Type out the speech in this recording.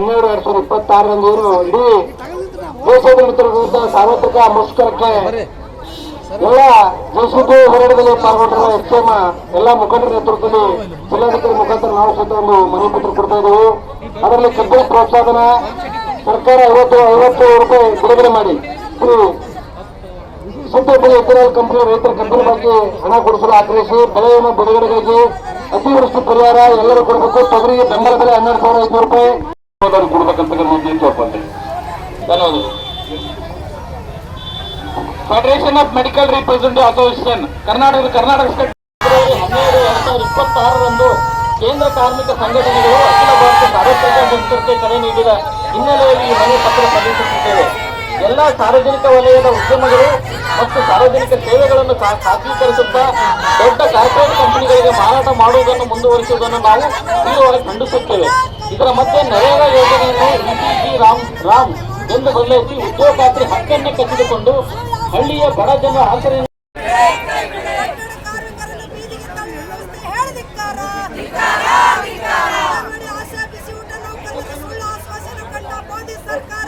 ಹನ್ನೆರಡು ಎರಡ್ ಸಾವಿರದ ಇಪ್ಪತ್ತಾರರಂದು ಇಡೀ ದೇಶದ ವಿರುದ್ಧ ಸಾರ್ವತ್ರಿಕ ಮುಷ್ಕರಕ್ಕೆ ಎಲ್ಲ ಜೆಸಿಬಿ ಹೋರಾಟದಲ್ಲಿ ಪಾಲ್ಗೊಂಡಿರುವ ಎಸ್ಎಂ ಎಲ್ಲ ಮುಖಂಡರ ನೇತೃತ್ವದಲ್ಲಿ ಜಿಲ್ಲಾಧಿಕಾರಿ ಮುಖಾಂತರ ನಾವು ಸಹಿತ ಒಂದು ಮನವಿ ಪತ್ರ ಕೊಡ್ತಾ ಇದ್ದೆವು. ಅದರಲ್ಲಿ ಕಬ್ಬಿನ ಪ್ರೋತ್ಸಾಹನ ಸರ್ಕಾರ ಐವತ್ತು ಐವತ್ತು ರೂಪಾಯಿ ಬಿಡುಗಡೆ ಮಾಡಿ. ಸುದ್ದಿ ಬೆಳೆ ಕಂಪನಿ ರೈತರ ಕಂಪನಿ ಬಗ್ಗೆ ಹಣ ಕೊಡಿಸಲು ಆಗ್ರಹಿಸಿ ಬೆಳೆಯನ್ನು ಬಿಡುಗಡೆಗಾಗಿ ಅತಿವೃಷ್ಟಿ ಪರಿಹಾರ ಎಲ್ಲರೂ ಕೊಡಬೇಕು. ತೊಗರಿಗೆ ಬೆಂಬಲ ಬೆಲೆ ಹನ್ನೆರಡು ಸಾವಿರ ಐದುನೂರು ರೂಪಾಯಿ. ಕೊಡ್ಬೇಕಂತ ತೋರ್ಪಂತೆ ಧನ್ಯವಾದ federation of medical representative association Karnataka Karnataka state ಹನ್ನೆರಡು ಎರಡ್ ಸಾವಿರದ ಇಪ್ಪತ್ತಾರರಂದು ಕೇಂದ್ರ ಕಾರ್ಮಿಕ ಸಂಘಟನೆಗಳು ಅಖಿಲ ಭಾರತ ಸಾರ್ವತ್ರಿಕ ಮುಷ್ಕರಕ್ಕೆ ಕರೆ ನೀಡಿದ ಹಿನ್ನೆಲೆಯಲ್ಲಿ ಈ ಮನೆ ಪತ್ರ ಸಲ್ಲಿಸುತ್ತಿದ್ದೇವೆ ಎಲ್ಲ ಸಾರ್ವಜನಿಕ ವಲಯದ ಉದ್ಯಮಗಳು ಮತ್ತು ಸಾರ್ವಜನಿಕ ಸೇವೆಗಳನ್ನು ಖಾಸಗೀಕರಿಸುತ್ತಾ ದೊಡ್ಡ ಕಾರ್ಪೊರೇಟ್ ಕಂಪನಿಗಳಿಗೆ ಮಾರಾಟ ಮಾಡುವುದನ್ನು ಮುಂದುವರಿಸುವುದನ್ನು ನಾವು ತೀವ್ರವಾಗಿ ಖಂಡಿಸುತ್ತೇವೆ. ಇದರ ಮಧ್ಯೆ ನರೇಗ ಯೋಜನೆಯನ್ನು ಇಟಿಜಿ ರಾಮ್ ರಾಮ್ ಎಂದು ಬದಲಾಯಿಸಿ ಉದ್ಯೋಗ ಖಾತ್ರಿ ಹಕ್ಕನ್ನೇ ಕಸಿದುಕೊಂಡು ಹಳ್ಳಿಯ ಬಡ ಜನ ಮೋದಿ ಸರ್ಕಾರ